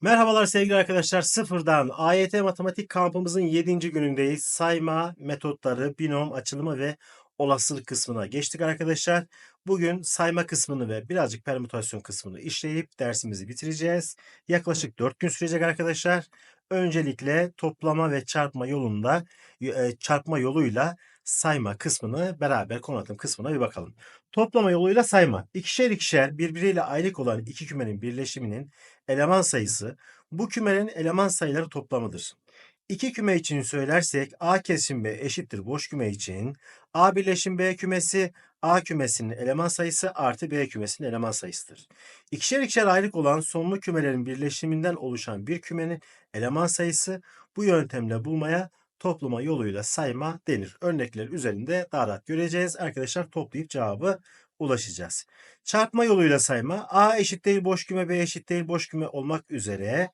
Merhabalar sevgili arkadaşlar. Sıfırdan AYT Matematik kampımızın 7. günündeyiz. Sayma, metotları, binom, açılımı ve olasılık kısmına geçtik arkadaşlar. Bugün sayma kısmını ve birazcık permütasyon kısmını işleyip dersimizi bitireceğiz. Yaklaşık 4 gün sürecek arkadaşlar. Öncelikle toplama ve çarpma yolunda e, çarpma yoluyla sayma kısmını beraber konu anlatım kısmına bir bakalım. Toplama yoluyla sayma. İkişer ikişer birbiriyle aylık olan iki kümenin birleşiminin eleman sayısı bu kümenin eleman sayıları toplamıdır. İki küme için söylersek A kesim B eşittir boş küme için A birleşim B kümesi A kümesinin eleman sayısı artı B kümesinin eleman sayısıdır. İkişer ikişer ayrık olan sonlu kümelerin birleşiminden oluşan bir kümenin eleman sayısı bu yöntemle bulmaya toplama yoluyla sayma denir. Örnekler üzerinde daha rahat göreceğiz. Arkadaşlar toplayıp cevabı ulaşacağız. Çarpma yoluyla sayma A eşit değil boş küme B eşit değil boş küme olmak üzere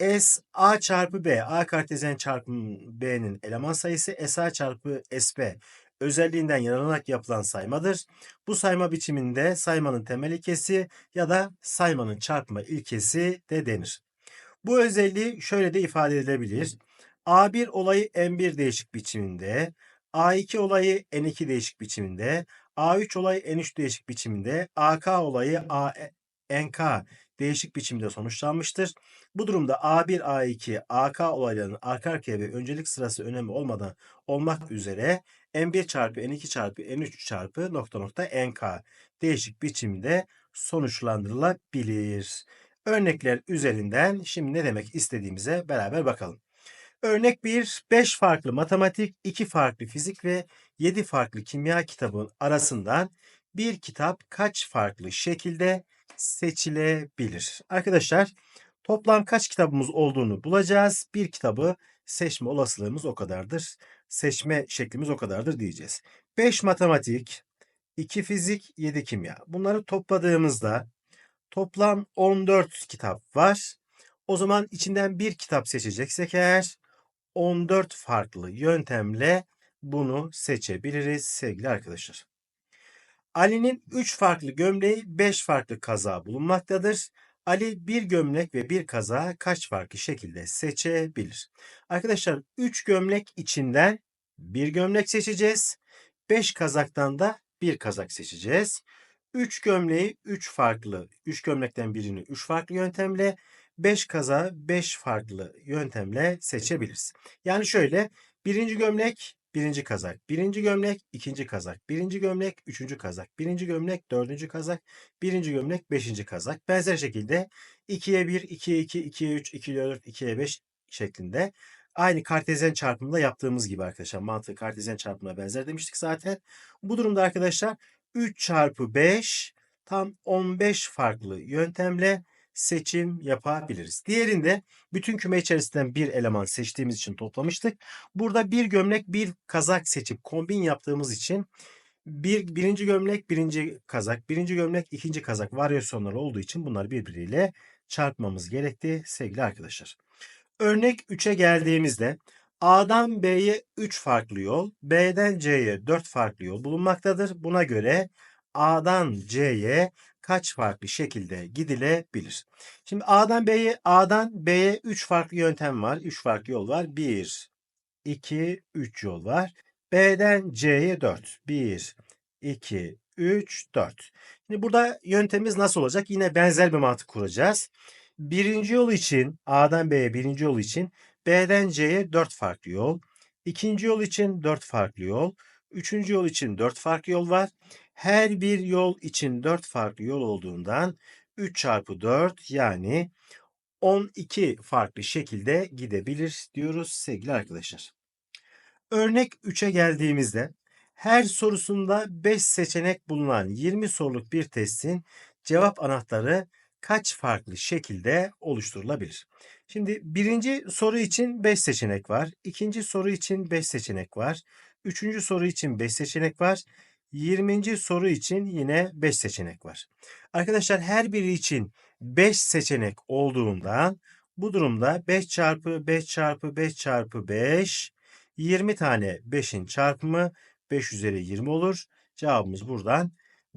S A çarpı B A kartezyen çarpım B'nin eleman sayısı S A çarpı S B özelliğinden yararlanarak yapılan saymadır. Bu sayma biçiminde saymanın temel ilkesi ya da saymanın çarpma ilkesi de denir. Bu özelliği şöyle de ifade edilebilir. A1 olayı N1 değişik biçiminde, A2 olayı N2 değişik biçiminde, A3 olayı N3 değişik biçiminde, AK olayı ANK değişik biçimde sonuçlanmıştır. Bu durumda A1, A2, AK olaylarının arka arkaya ve öncelik sırası önemi olmadan olmak üzere N1 çarpı N2 çarpı N3 çarpı nokta nokta NK değişik biçimde sonuçlandırılabilir. Örnekler üzerinden şimdi ne demek istediğimize beraber bakalım. Örnek 1, 5 farklı matematik, 2 farklı fizik ve 7 farklı kimya kitabının arasından bir kitap kaç farklı şekilde seçilebilir? Arkadaşlar toplam kaç kitabımız olduğunu bulacağız. Bir kitabı seçme olasılığımız o kadardır. Seçme şeklimiz o kadardır diyeceğiz. 5 matematik, 2 fizik, 7 kimya. Bunları topladığımızda toplam 14 kitap var. O zaman içinden bir kitap seçeceksek eğer 14 farklı yöntemle bunu seçebiliriz sevgili arkadaşlar. Ali'nin 3 farklı gömleği 5 farklı kaza bulunmaktadır. Ali bir gömlek ve bir kaza kaç farklı şekilde seçebilir? Arkadaşlar 3 gömlek içinden bir gömlek seçeceğiz. 5 kazaktan da bir kazak seçeceğiz. 3 gömleği 3 farklı, 3 gömlekten birini 3 farklı yöntemle 5 kaza 5 farklı yöntemle seçebiliriz. Yani şöyle birinci gömlek birinci kazak, birinci gömlek ikinci kazak, birinci gömlek üçüncü kazak, birinci gömlek dördüncü kazak, birinci gömlek beşinci kazak. Benzer şekilde 2'ye 1, 2'ye 2, 2'ye 3, 2'ye 4, 2'ye 5 şeklinde aynı kartezyen çarpımında yaptığımız gibi arkadaşlar. Mantığı kartezyen çarpımına benzer demiştik zaten. Bu durumda arkadaşlar 3 çarpı 5 tam 15 farklı yöntemle seçim yapabiliriz. Diğerinde bütün küme içerisinden bir eleman seçtiğimiz için toplamıştık. Burada bir gömlek bir kazak seçip kombin yaptığımız için bir, birinci gömlek birinci kazak, birinci gömlek ikinci kazak varyasyonları olduğu için bunları birbiriyle çarpmamız gerekti sevgili arkadaşlar. Örnek 3'e geldiğimizde A'dan B'ye 3 farklı yol, B'den C'ye 4 farklı yol bulunmaktadır. Buna göre A'dan C'ye kaç farklı şekilde gidilebilir? Şimdi A'dan B'ye A'dan B'ye 3 farklı yöntem var. 3 farklı yol var. 1 2 3 yol var. B'den C'ye 4. 1 2 3 4. Şimdi burada yöntemimiz nasıl olacak? Yine benzer bir mantık kuracağız. Birinci yol için A'dan B'ye birinci yol için B'den C'ye 4 farklı yol. İkinci yol için 4 farklı yol. Üçüncü yol için 4 farklı yol var. Her bir yol için 4 farklı yol olduğundan 3 çarpı 4 yani 12 farklı şekilde gidebilir diyoruz sevgili arkadaşlar. Örnek 3'e geldiğimizde her sorusunda 5 seçenek bulunan 20 soruluk bir testin cevap anahtarı kaç farklı şekilde oluşturulabilir? Şimdi birinci soru için 5 seçenek var. ikinci soru için 5 seçenek var. Üçüncü soru için 5 seçenek var. 20. soru için yine 5 seçenek var. Arkadaşlar her biri için 5 seçenek olduğundan bu durumda 5 çarpı 5 çarpı 5 çarpı 5 20 tane 5'in çarpımı 5 üzeri 20 olur. Cevabımız buradan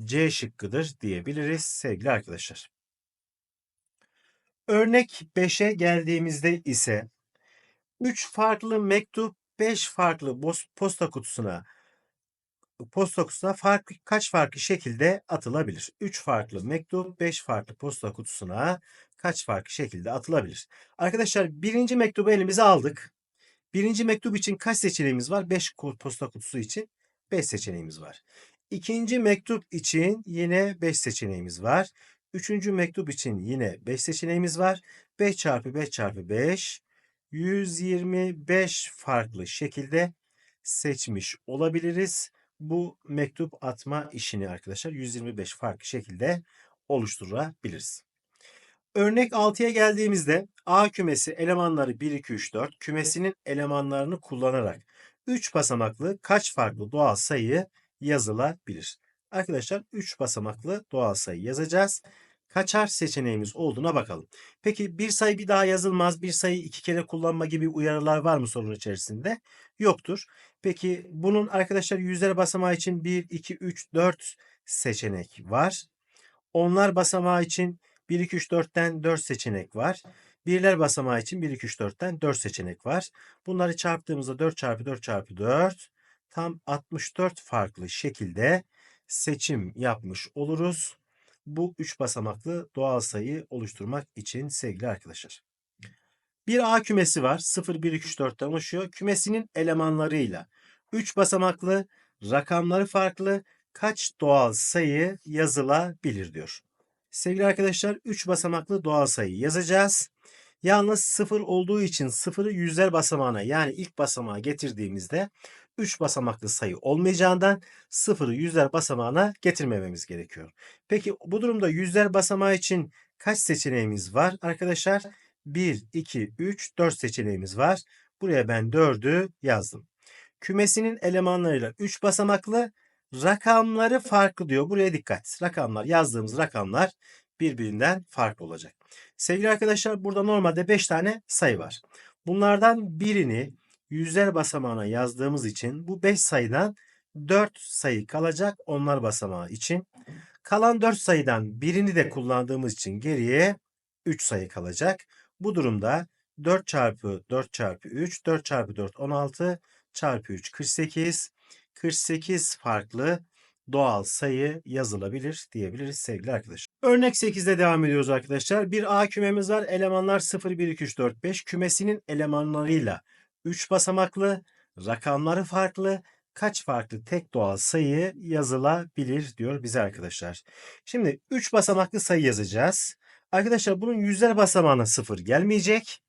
C şıkkıdır diyebiliriz sevgili arkadaşlar. Örnek 5'e geldiğimizde ise 3 farklı mektup 5 farklı posta kutusuna posta kutusuna farklı kaç farklı şekilde atılabilir? 3 farklı mektup 5 farklı posta kutusuna kaç farklı şekilde atılabilir? Arkadaşlar birinci mektubu elimize aldık. Birinci mektup için kaç seçeneğimiz var? 5 posta kutusu için 5 seçeneğimiz var. İkinci mektup için yine 5 seçeneğimiz var. Üçüncü mektup için yine 5 seçeneğimiz var. 5 çarpı 5 çarpı 5 125 farklı şekilde seçmiş olabiliriz. Bu mektup atma işini arkadaşlar 125 farklı şekilde oluşturabiliriz. Örnek 6'ya geldiğimizde A kümesi elemanları 1, 2, 3, 4 kümesinin elemanlarını kullanarak 3 basamaklı kaç farklı doğal sayı yazılabilir? Arkadaşlar 3 basamaklı doğal sayı yazacağız. Kaçar seçeneğimiz olduğuna bakalım. Peki bir sayı bir daha yazılmaz, bir sayı iki kere kullanma gibi uyarılar var mı sorunun içerisinde? Yoktur. Peki bunun arkadaşlar yüzler basamağı için 1, 2, 3, 4 seçenek var. Onlar basamağı için 1, 2, 3, 4'ten 4 seçenek var. Birler basamağı için 1, 2, 3, 4'ten 4 seçenek var. Bunları çarptığımızda 4 çarpı 4 çarpı 4 tam 64 farklı şekilde seçim yapmış oluruz. Bu 3 basamaklı doğal sayı oluşturmak için sevgili arkadaşlar. Bir A kümesi var. 0, 1, 2, 3, 4'ten oluşuyor. Kümesinin elemanlarıyla 3 basamaklı, rakamları farklı kaç doğal sayı yazılabilir diyor. Sevgili arkadaşlar 3 basamaklı doğal sayı yazacağız. Yalnız 0 olduğu için 0'ı yüzler basamağına yani ilk basamağa getirdiğimizde 3 basamaklı sayı olmayacağından 0'ı yüzler basamağına getirmememiz gerekiyor. Peki bu durumda yüzler basamağı için kaç seçeneğimiz var arkadaşlar? 1, 2, 3, 4 seçeneğimiz var. Buraya ben 4'ü yazdım. Kümesinin elemanlarıyla 3 basamaklı rakamları farklı diyor. Buraya dikkat. Rakamlar yazdığımız rakamlar birbirinden farklı olacak. Sevgili arkadaşlar burada normalde 5 tane sayı var. Bunlardan birini yüzler basamağına yazdığımız için bu 5 sayıdan 4 sayı kalacak onlar basamağı için. Kalan 4 sayıdan birini de kullandığımız için geriye 3 sayı kalacak. Bu durumda 4 çarpı 4 çarpı 3, 4 çarpı 4 16 çarpı 3 48. 48 farklı doğal sayı yazılabilir diyebiliriz sevgili arkadaşlar. Örnek 8'de devam ediyoruz arkadaşlar. Bir A kümemiz var. Elemanlar 0, 1, 2, 3, 4, 5. Kümesinin elemanlarıyla 3 basamaklı, rakamları farklı, kaç farklı tek doğal sayı yazılabilir diyor bize arkadaşlar. Şimdi 3 basamaklı sayı yazacağız. Arkadaşlar bunun yüzler basamağına 0 gelmeyecek.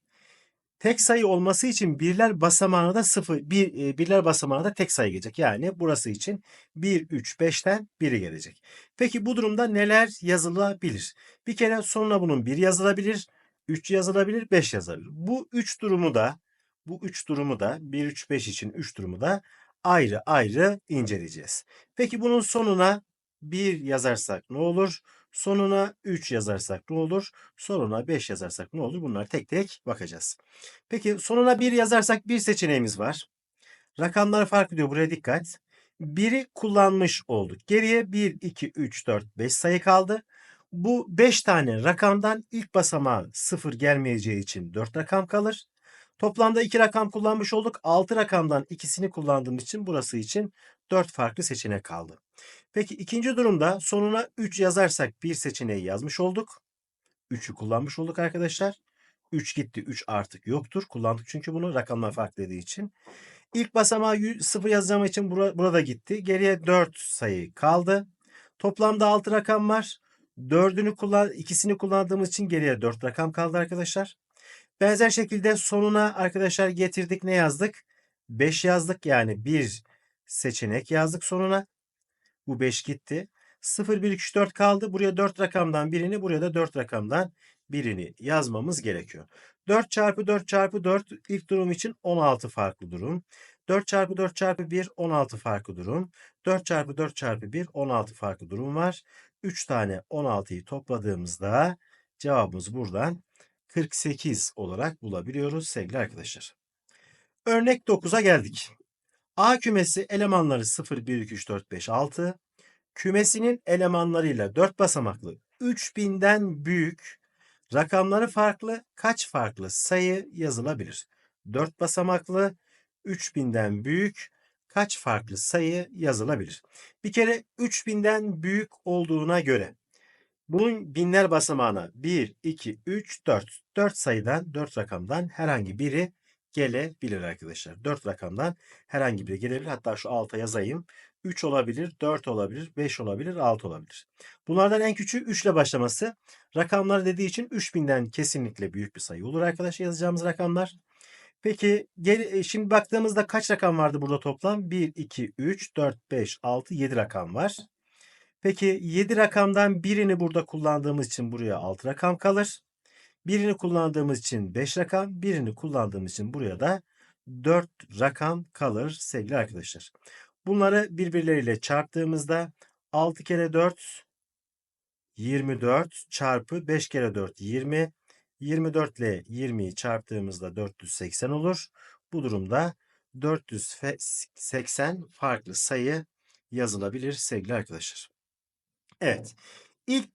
Tek sayı olması için birler basamağına da 0 bir, e, birler basamağına da tek sayı gelecek. Yani burası için 1 3 5'ten biri gelecek. Peki bu durumda neler yazılabilir? Bir kere sonuna bunun 1 yazılabilir, 3 yazılabilir, 5 yazılabilir. Bu 3 durumu da bu 3 durumu da 1 3 5 için 3 durumu da ayrı ayrı inceleyeceğiz. Peki bunun sonuna 1 yazarsak ne olur? Sonuna 3 yazarsak ne olur? Sonuna 5 yazarsak ne olur? Bunlar tek tek bakacağız. Peki sonuna 1 yazarsak bir seçeneğimiz var. Rakamlar farklı diyor. Buraya dikkat. 1'i kullanmış olduk. Geriye 1, 2, 3, 4, 5 sayı kaldı. Bu 5 tane rakamdan ilk basamağı 0 gelmeyeceği için 4 rakam kalır. Toplamda 2 rakam kullanmış olduk. 6 rakamdan ikisini kullandığım için burası için 4 farklı seçenek kaldı. Peki ikinci durumda sonuna 3 yazarsak bir seçeneği yazmış olduk. 3'ü kullanmış olduk arkadaşlar. 3 gitti. 3 artık yoktur. Kullandık çünkü bunu rakamlar farklı dediği için. İlk basamağı 0 yazacağım için bura, burada gitti. Geriye 4 sayı kaldı. Toplamda 6 rakam var. 4'ünü kullan, ikisini kullandığımız için geriye 4 rakam kaldı arkadaşlar. Benzer şekilde sonuna arkadaşlar getirdik. Ne yazdık? 5 yazdık. Yani bir seçenek yazdık sonuna. Bu 5 gitti. 0, 1, 2, 3, 4 kaldı. Buraya 4 rakamdan birini, buraya da 4 rakamdan birini yazmamız gerekiyor. 4 çarpı 4 çarpı 4 ilk durum için 16 farklı durum. 4 çarpı 4 çarpı 1 16 farklı durum. 4 çarpı 4 çarpı 1 16 farklı durum var. 3 tane 16'yı topladığımızda cevabımız buradan 48 olarak bulabiliyoruz sevgili arkadaşlar. Örnek 9'a geldik. A kümesi elemanları 0, 1, 2, 3, 4, 5, 6. kümesinin elemanlarıyla 4 basamaklı 3000'den büyük rakamları farklı kaç farklı sayı yazılabilir? 4 basamaklı 3000'den büyük kaç farklı sayı yazılabilir? Bir kere 3000'den büyük olduğuna göre bunun binler basamağına 1, 2, 3, 4. 4 sayıdan, 4 rakamdan herhangi biri gelebilir arkadaşlar. 4 rakamdan herhangi biri gelebilir. Hatta şu alta yazayım. 3 olabilir, 4 olabilir, 5 olabilir, 6 olabilir. Bunlardan en küçüğü 3 ile başlaması. Rakamlar dediği için 3000'den kesinlikle büyük bir sayı olur arkadaşlar yazacağımız rakamlar. Peki gel, şimdi baktığımızda kaç rakam vardı burada toplam? 1, 2, 3, 4, 5, 6, 7 rakam var. Peki 7 rakamdan birini burada kullandığımız için buraya 6 rakam kalır. Birini kullandığımız için 5 rakam, birini kullandığımız için buraya da 4 rakam kalır sevgili arkadaşlar. Bunları birbirleriyle çarptığımızda 6 kere 4 24 çarpı 5 kere 4 20. 24 ile 20'yi çarptığımızda 480 olur. Bu durumda 480 farklı sayı yazılabilir sevgili arkadaşlar. Evet. İlk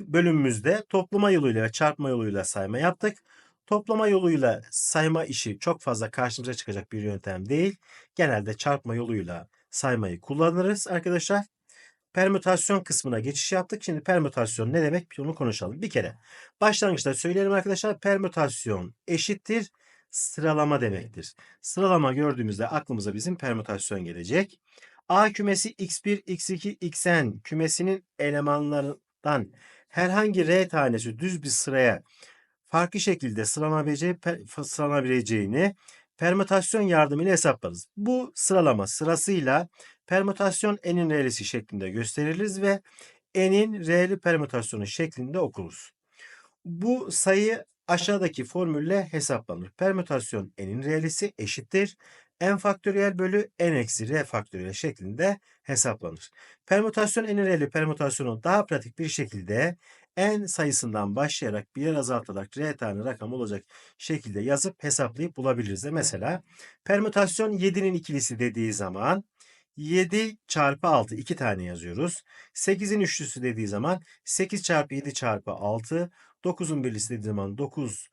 bölümümüzde toplama yoluyla ve çarpma yoluyla sayma yaptık. Toplama yoluyla sayma işi çok fazla karşımıza çıkacak bir yöntem değil. Genelde çarpma yoluyla saymayı kullanırız arkadaşlar. Permütasyon kısmına geçiş yaptık. Şimdi permütasyon ne demek onu konuşalım. Bir kere başlangıçta söyleyelim arkadaşlar. Permütasyon eşittir sıralama demektir. Sıralama gördüğümüzde aklımıza bizim permütasyon gelecek. A kümesi x1, x2, xn kümesinin elemanlarından herhangi r tanesi düz bir sıraya farklı şekilde sıralanabileceği, sıralanabileceğini permütasyon yardımıyla hesaplarız. Bu sıralama sırasıyla permütasyon n'in r'lisi şeklinde gösteririz ve n'in r'li permütasyonu şeklinde okuruz. Bu sayı aşağıdaki formülle hesaplanır. Permütasyon n'in r'lisi eşittir n faktöriyel bölü n eksi r faktöriyel şeklinde hesaplanır. Permütasyon r'li permütasyonu daha pratik bir şekilde n sayısından başlayarak bir yer azaltarak r tane rakam olacak şekilde yazıp hesaplayıp bulabiliriz de mesela permütasyon 7'nin ikilisi dediği zaman 7 çarpı 6 2 tane yazıyoruz. 8'in üçlüsü dediği zaman 8 çarpı 7 çarpı 6 9'un birlisi dediği zaman 9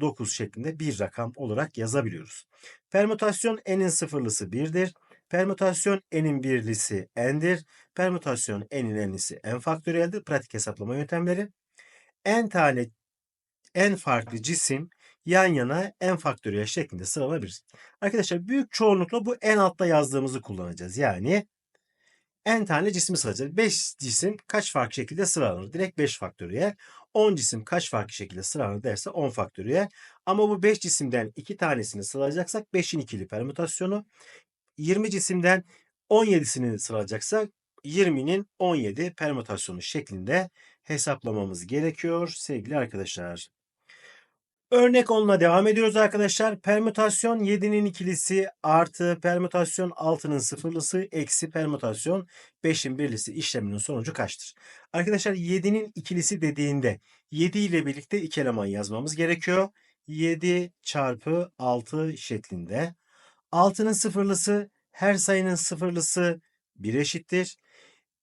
9 şeklinde bir rakam olarak yazabiliyoruz. Permütasyon n'in sıfırlısı 1'dir. Permütasyon n'in birlisi n'dir. Permütasyon n'in n'lisi n faktöriyeldir. Pratik hesaplama yöntemleri. n tane n farklı cisim yan yana n faktöriyel şeklinde sıralanabilir. Arkadaşlar büyük çoğunlukla bu en altta yazdığımızı kullanacağız. Yani n tane cismi sıralayacağız. 5 cisim kaç farklı şekilde sıralanır? Direkt 5 faktöriyel. 10 cisim kaç farklı şekilde sıralanır derse 10 faktöriyel. Ama bu 5 cisimden 2 tanesini sıralayacaksak 5'in ikili permütasyonu. 20 cisimden 17'sini sıralayacaksak 20'nin 17 permütasyonu şeklinde hesaplamamız gerekiyor sevgili arkadaşlar. Örnek 10'la devam ediyoruz arkadaşlar. Permütasyon 7'nin ikilisi artı permütasyon 6'nın sıfırlısı eksi permütasyon 5'in birlisi işleminin sonucu kaçtır? Arkadaşlar 7'nin ikilisi dediğinde 7 ile birlikte iki eleman yazmamız gerekiyor. 7 çarpı 6 şeklinde. 6'nın sıfırlısı her sayının sıfırlısı 1 eşittir.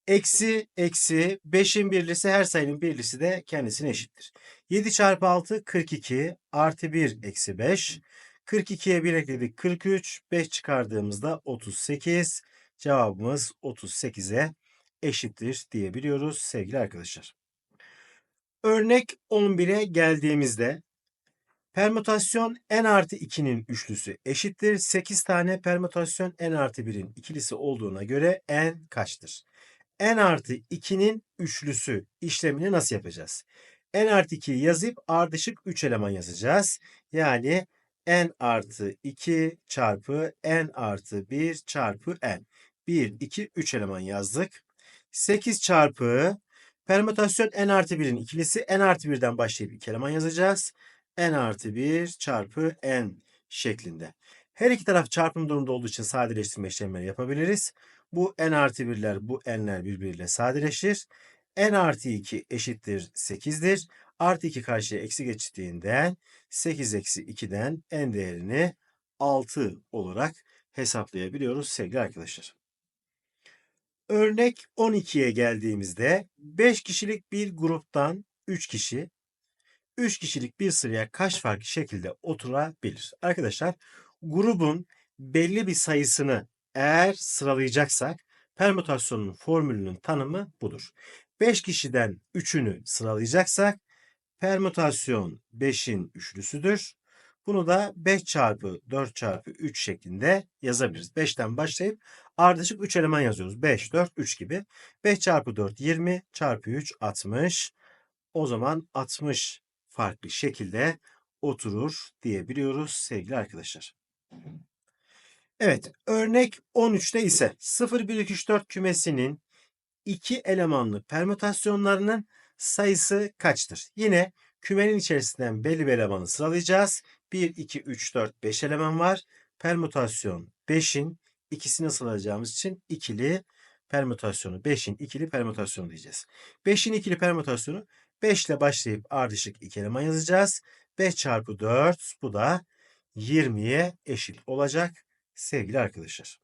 Eksi eksi 5'in birlisi her sayının birlisi de kendisine eşittir. 7 çarpı 6 42 artı 1 eksi 5. 42'ye 1 ekledik 43. 5 çıkardığımızda 38. Cevabımız 38'e eşittir diyebiliyoruz sevgili arkadaşlar. Örnek 11'e geldiğimizde permütasyon n artı 2'nin üçlüsü eşittir. 8 tane permütasyon n artı 1'in ikilisi olduğuna göre n kaçtır? N artı 2'nin üçlüsü işlemini nasıl yapacağız? n artı 2'yi yazıp ardışık 3 eleman yazacağız. Yani n artı 2 çarpı n artı 1 çarpı n. 1, 2, 3 eleman yazdık. 8 çarpı permütasyon n artı 1'in ikilisi n artı 1'den başlayıp 2 eleman yazacağız. n artı 1 çarpı n şeklinde. Her iki taraf çarpım durumda olduğu için sadeleştirme işlemleri yapabiliriz. Bu n artı 1'ler bu n'ler birbiriyle sadeleşir. n artı 2 eşittir 8'dir. Artı 2 karşıya eksi geçtiğinden 8 eksi 2'den n değerini 6 olarak hesaplayabiliyoruz sevgili arkadaşlar. Örnek 12'ye geldiğimizde 5 kişilik bir gruptan 3 kişi 3 kişilik bir sıraya kaç farklı şekilde oturabilir? Arkadaşlar grubun belli bir sayısını eğer sıralayacaksak permütasyonun formülünün tanımı budur. 5 kişiden 3'ünü sıralayacaksak permütasyon 5'in üçlüsüdür. Bunu da 5 çarpı 4 çarpı 3 şeklinde yazabiliriz. 5'ten başlayıp ardışık 3 eleman yazıyoruz. 5, 4, 3 gibi. 5 çarpı 4 20 çarpı 3 60. O zaman 60 farklı şekilde oturur diyebiliyoruz sevgili arkadaşlar. Evet örnek 13'te ise 0, 1, 2, 3, 4 kümesinin iki elemanlı permütasyonlarının sayısı kaçtır? Yine kümenin içerisinden belli bir elemanı sıralayacağız. 1, 2, 3, 4, 5 eleman var. Permütasyon 5'in ikisini sıralayacağımız için ikili permütasyonu 5'in ikili permütasyonu diyeceğiz. 5'in ikili permütasyonu 5 ile başlayıp ardışık iki eleman yazacağız. 5 çarpı 4 bu da 20'ye eşit olacak sevgili arkadaşlar.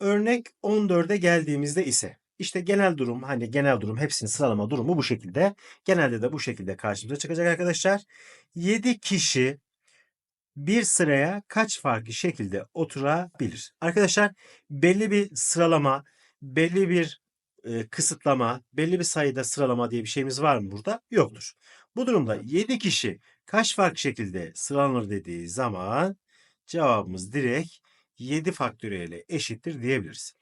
Örnek 14'e geldiğimizde ise işte genel durum hani genel durum hepsini sıralama durumu bu şekilde. Genelde de bu şekilde karşımıza çıkacak arkadaşlar. 7 kişi bir sıraya kaç farklı şekilde oturabilir? Arkadaşlar belli bir sıralama, belli bir e, kısıtlama, belli bir sayıda sıralama diye bir şeyimiz var mı burada? Yoktur. Bu durumda 7 kişi kaç farklı şekilde sıralanır dediği zaman cevabımız direkt 7 faktöriyeli eşittir diyebiliriz.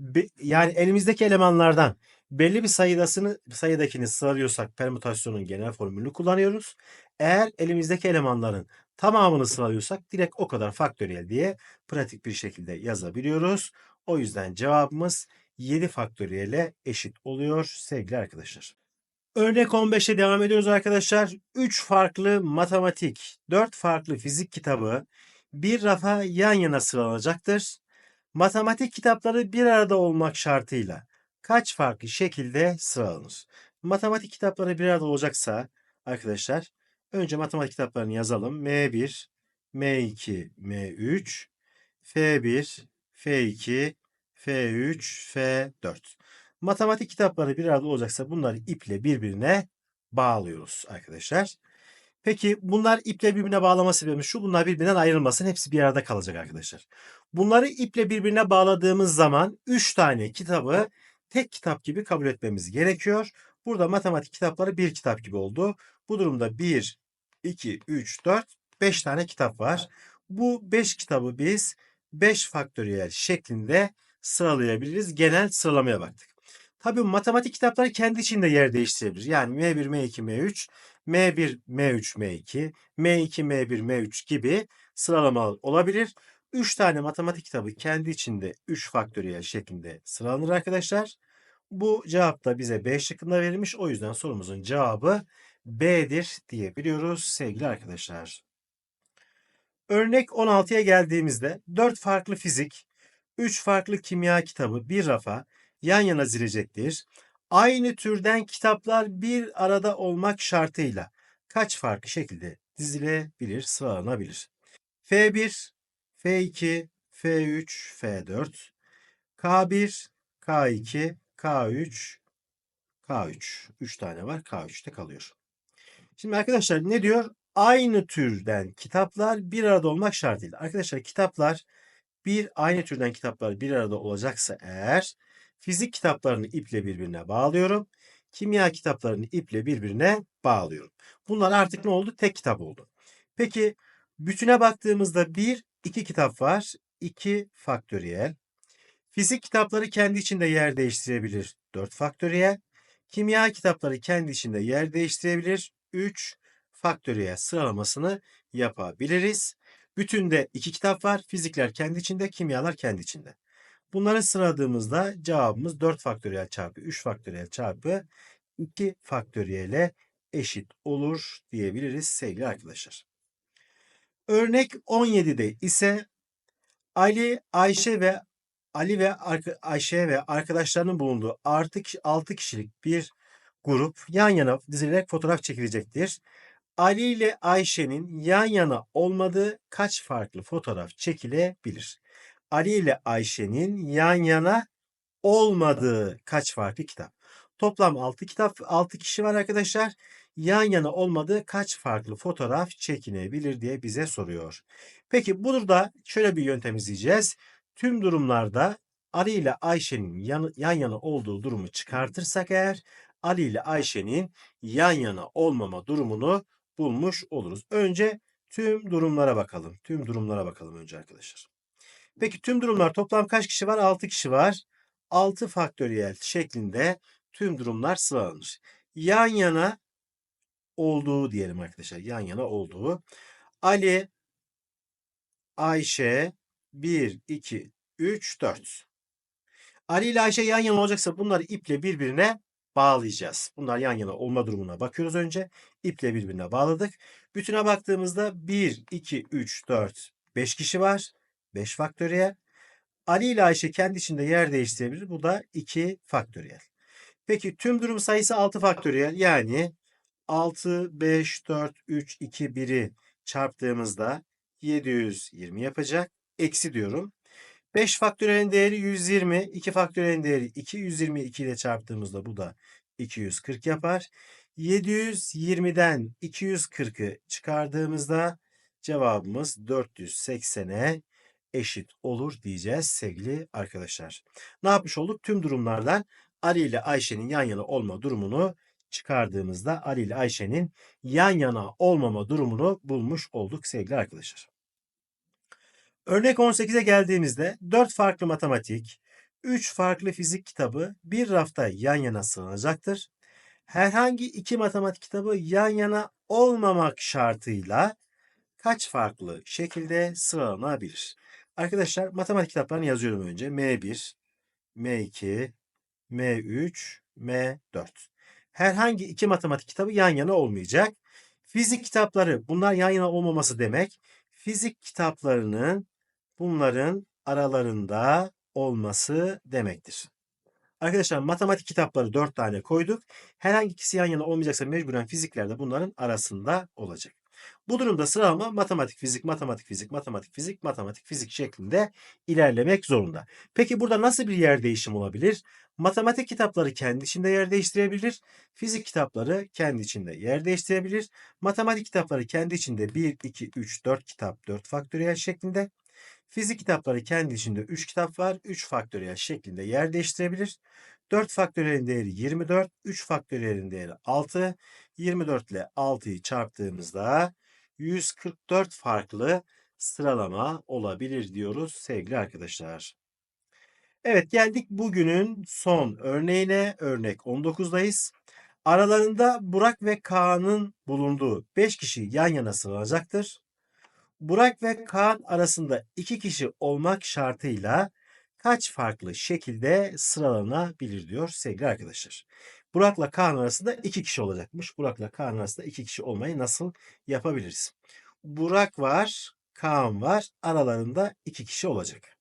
Be, yani elimizdeki elemanlardan belli bir sayıdasını sayıdakini sıralıyorsak permütasyonun genel formülünü kullanıyoruz. Eğer elimizdeki elemanların tamamını sıralıyorsak direkt o kadar faktöriyel diye pratik bir şekilde yazabiliyoruz. O yüzden cevabımız 7 faktöriyele eşit oluyor sevgili arkadaşlar. Örnek 15'e devam ediyoruz arkadaşlar. 3 farklı matematik, 4 farklı fizik kitabı bir rafa yan yana sıralanacaktır. Matematik kitapları bir arada olmak şartıyla kaç farklı şekilde sıralanır? Matematik kitapları bir arada olacaksa arkadaşlar önce matematik kitaplarını yazalım. M1, M2, M3, F1, F2, F3, F4. Matematik kitapları bir arada olacaksa bunları iple birbirine bağlıyoruz arkadaşlar. Peki bunlar iple birbirine bağlama sebebimiz şu. Bunlar birbirinden ayrılmasın. Hepsi bir arada kalacak arkadaşlar. Bunları iple birbirine bağladığımız zaman 3 tane kitabı tek kitap gibi kabul etmemiz gerekiyor. Burada matematik kitapları bir kitap gibi oldu. Bu durumda 1, 2, 3, 4, 5 tane kitap var. Bu 5 kitabı biz 5 faktöriyel şeklinde sıralayabiliriz. Genel sıralamaya baktık. Tabii matematik kitapları kendi içinde yer değiştirebilir. Yani M1, M2, M3, M1, M3, M2, M2, M1, M3 gibi sıralama olabilir. 3 tane matematik kitabı kendi içinde 3 faktöriyel şeklinde sıralanır arkadaşlar. Bu cevap da bize B şıkkında verilmiş. O yüzden sorumuzun cevabı B'dir diyebiliyoruz sevgili arkadaşlar. Örnek 16'ya geldiğimizde 4 farklı fizik, 3 farklı kimya kitabı bir rafa yan yana dizilecektir. Aynı türden kitaplar bir arada olmak şartıyla kaç farklı şekilde dizilebilir, sıralanabilir? F1, F2, F3, F4, K1, K2, K3, K3. 3 tane var. K3'te kalıyor. Şimdi arkadaşlar ne diyor? Aynı türden kitaplar bir arada olmak şartıyla. Arkadaşlar kitaplar bir aynı türden kitaplar bir arada olacaksa eğer fizik kitaplarını iple birbirine bağlıyorum. Kimya kitaplarını iple birbirine bağlıyorum. Bunlar artık ne oldu? Tek kitap oldu. Peki bütüne baktığımızda bir, iki kitap var. 2 faktöriyel. Fizik kitapları kendi içinde yer değiştirebilir. 4 faktöriyel. Kimya kitapları kendi içinde yer değiştirebilir. 3 faktöriyel sıralamasını yapabiliriz. Bütünde iki kitap var. Fizikler kendi içinde, kimyalar kendi içinde. Bunları sıraladığımızda cevabımız 4 faktöriyel çarpı 3 faktöriyel çarpı 2 faktöriyele eşit olur diyebiliriz sevgili arkadaşlar. Örnek 17'de ise Ali, Ayşe ve Ali ve Ayşe ve arkadaşlarının bulunduğu artık 6 kişilik bir grup yan yana dizilerek fotoğraf çekilecektir. Ali ile Ayşe'nin yan yana olmadığı kaç farklı fotoğraf çekilebilir? Ali ile Ayşe'nin yan yana olmadığı kaç farklı kitap? Toplam 6 kitap, 6 kişi var arkadaşlar. Yan yana olmadığı kaç farklı fotoğraf çekinebilir diye bize soruyor. Peki burada şöyle bir yöntem izleyeceğiz. Tüm durumlarda Ali ile Ayşe'nin yan, yan yana olduğu durumu çıkartırsak eğer Ali ile Ayşe'nin yan yana olmama durumunu bulmuş oluruz. Önce tüm durumlara bakalım. Tüm durumlara bakalım önce arkadaşlar. Peki tüm durumlar toplam kaç kişi var? 6 kişi var. 6 faktöriyel şeklinde tüm durumlar sıralanır. Yan yana olduğu diyelim arkadaşlar. Yan yana olduğu. Ali, Ayşe 1, 2, 3, 4. Ali ile Ayşe yan yana olacaksa bunları iple birbirine bağlayacağız. Bunlar yan yana olma durumuna bakıyoruz önce. İple birbirine bağladık. Bütüne baktığımızda 1, 2, 3, 4, 5 kişi var. 5 faktöriyel. Ali ile Ayşe kendi içinde yer değiştirebilir. Bu da 2 faktöriyel. Peki tüm durum sayısı 6 faktöriyel. Yani 6, 5, 4, 3, 2, 1'i çarptığımızda 720 yapacak. Eksi diyorum. 5 faktöriyelin değeri 120. 2 faktöriyelin değeri 2. 120 2 ile çarptığımızda bu da 240 yapar. 720'den 240'ı çıkardığımızda cevabımız 480'e eşit olur diyeceğiz sevgili arkadaşlar. Ne yapmış olduk? Tüm durumlardan Ali ile Ayşe'nin yan yana olma durumunu çıkardığımızda Ali ile Ayşe'nin yan yana olmama durumunu bulmuş olduk sevgili arkadaşlar. Örnek 18'e geldiğimizde 4 farklı matematik, 3 farklı fizik kitabı bir rafta yan yana sığınacaktır. Herhangi iki matematik kitabı yan yana olmamak şartıyla kaç farklı şekilde sıralanabilir? Arkadaşlar matematik kitaplarını yazıyorum önce. M1, M2, M3, M4. Herhangi iki matematik kitabı yan yana olmayacak. Fizik kitapları bunlar yan yana olmaması demek. Fizik kitaplarının bunların aralarında olması demektir. Arkadaşlar matematik kitapları 4 tane koyduk. Herhangi ikisi yan yana olmayacaksa mecburen fiziklerde bunların arasında olacak. Bu durumda sıralama matematik, fizik, matematik, fizik, matematik, fizik, matematik, fizik şeklinde ilerlemek zorunda. Peki burada nasıl bir yer değişim olabilir? Matematik kitapları kendi içinde yer değiştirebilir. Fizik kitapları kendi içinde yer değiştirebilir. Matematik kitapları kendi içinde 1, 2, 3, 4 kitap, 4 faktöriyel şeklinde. Fizik kitapları kendi içinde 3 kitap var. 3 faktöriyel şeklinde yer değiştirebilir. 4 faktöriyelin değeri 24. 3 faktöriyelin değeri 6. 24 ile 6'yı çarptığımızda 144 farklı sıralama olabilir diyoruz sevgili arkadaşlar. Evet geldik bugünün son örneğine. Örnek 19'dayız. Aralarında Burak ve Kaan'ın bulunduğu 5 kişi yan yana sıralanacaktır. Burak ve Kaan arasında 2 kişi olmak şartıyla kaç farklı şekilde sıralanabilir diyor sevgili arkadaşlar. Burak'la Kaan arasında 2 kişi olacakmış. Burak'la Kaan arasında 2 kişi olmayı nasıl yapabiliriz? Burak var, Kaan var. Aralarında 2 kişi olacak.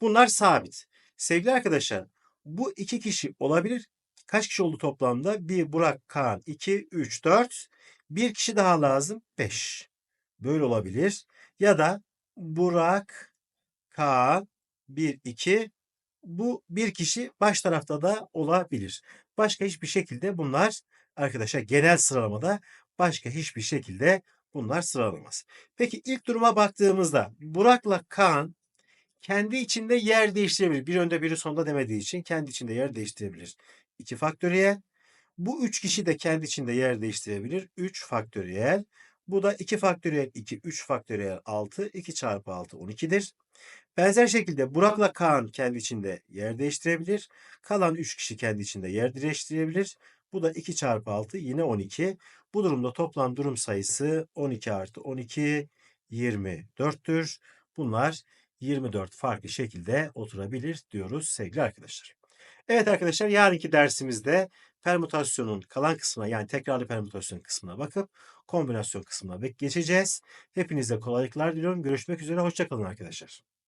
Bunlar sabit. Sevgili arkadaşlar bu 2 kişi olabilir. Kaç kişi oldu toplamda? 1 Burak, Kaan, 2, 3, 4. Bir kişi daha lazım. 5. Böyle olabilir. Ya da Burak, Kaan, 1, 2. Bu bir kişi baş tarafta da olabilir. Başka hiçbir şekilde bunlar arkadaşlar genel sıralamada başka hiçbir şekilde bunlar sıralamaz. Peki ilk duruma baktığımızda Burak'la Kaan kendi içinde yer değiştirebilir. Bir önde biri sonda demediği için kendi içinde yer değiştirebilir. 2 faktöriyel. Bu 3 kişi de kendi içinde yer değiştirebilir. 3 faktöriyel. Bu da 2 faktöriyel 2, 3 faktöriyel 6. 2 çarpı 6 12'dir. Benzer şekilde Burak'la Kaan kendi içinde yer değiştirebilir. Kalan 3 kişi kendi içinde yer değiştirebilir. Bu da 2 çarpı 6 yine 12. Bu durumda toplam durum sayısı 12 artı 12 24'tür. Bunlar 24 farklı şekilde oturabilir diyoruz sevgili arkadaşlar. Evet arkadaşlar yarınki dersimizde permütasyonun kalan kısmına yani tekrarlı permütasyon kısmına bakıp kombinasyon kısmına geçeceğiz. Hepinize kolaylıklar diliyorum. Görüşmek üzere. Hoşçakalın arkadaşlar.